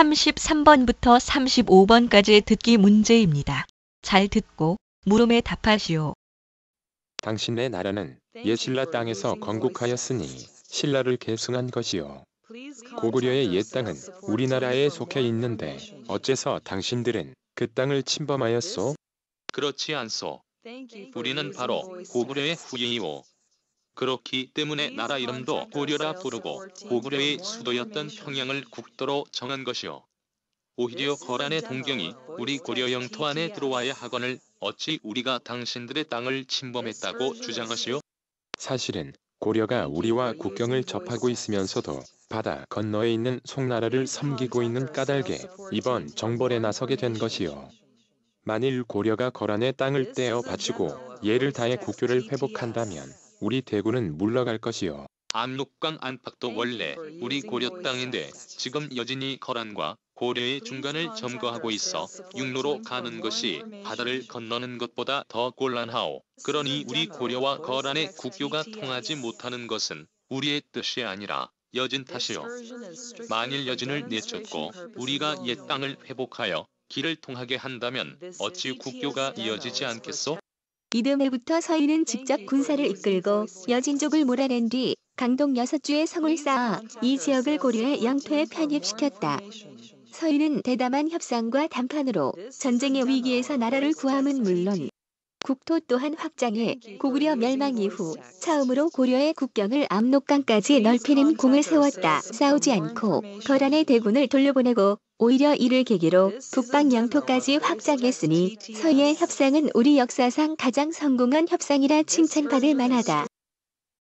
33번부터 35번까지 듣기 문제입니다. 잘 듣고 물음에 답하시오. 당신의 나라는 옛신라 땅에서 건국하였으니 신라를 계승한 것이요. 고구려의 옛 땅은 우리나라에 속해 있는데 어째서 당신들은 그 땅을 침범하였소? 그렇지 않소. 우리는 바로 고구려의 후예이오. 그렇기 때문에 나라 이름도 고려라 부르고 고구려의 수도였던 평양을 국도로 정한 것이오. 오히려 거란의 동경이 우리 고려 영토 안에 들어와야 하거늘 어찌 우리가 당신들의 땅을 침범했다고 주장하시오? 사실은 고려가 우리와 국경을 접하고 있으면서도 바다 건너에 있는 송나라를 섬기고 있는 까닭에 이번 정벌에 나서게 된 것이요. 만일 고려가 거란의 땅을 떼어 바치고 예를 다해 국교를 회복한다면 우리 대구는 물러갈 것이요. 압록강 안팎도 원래 우리 고려 땅인데 지금 여진이 거란과 고려의 중간을 점거하고 있어 육로로 가는 것이 바다를 건너는 것보다 더 곤란하오. 그러니 우리 고려와 거란의 국교가 통하지 못하는 것은 우리의 뜻이 아니라 여진 탓이오. 만일 여진을 내쫓고 우리가 옛 땅을 회복하여 길을 통하게 한다면 어찌 국교가 이어지지 않겠소? 이듬해부터 서인은 직접 군사를 이끌고 여진족을 몰아낸 뒤 강동 여섯 주의 성을 쌓아 이 지역을 고려의 영토에 편입시켰다. 서인은 대담한 협상과 담판으로 전쟁의 위기에서 나라를 구함은 물론 국토 또한 확장해 고구려 멸망 이후 처음으로 고려의 국경을 압록강까지 넓히는 공을 세웠다. 싸우지 않고 거란의 대군을 돌려보내고 오히려 이를 계기로 북방 영토까지 확장했으니 서희의 협상은 우리 역사상 가장 성공한 협상이라 칭찬받을 만하다.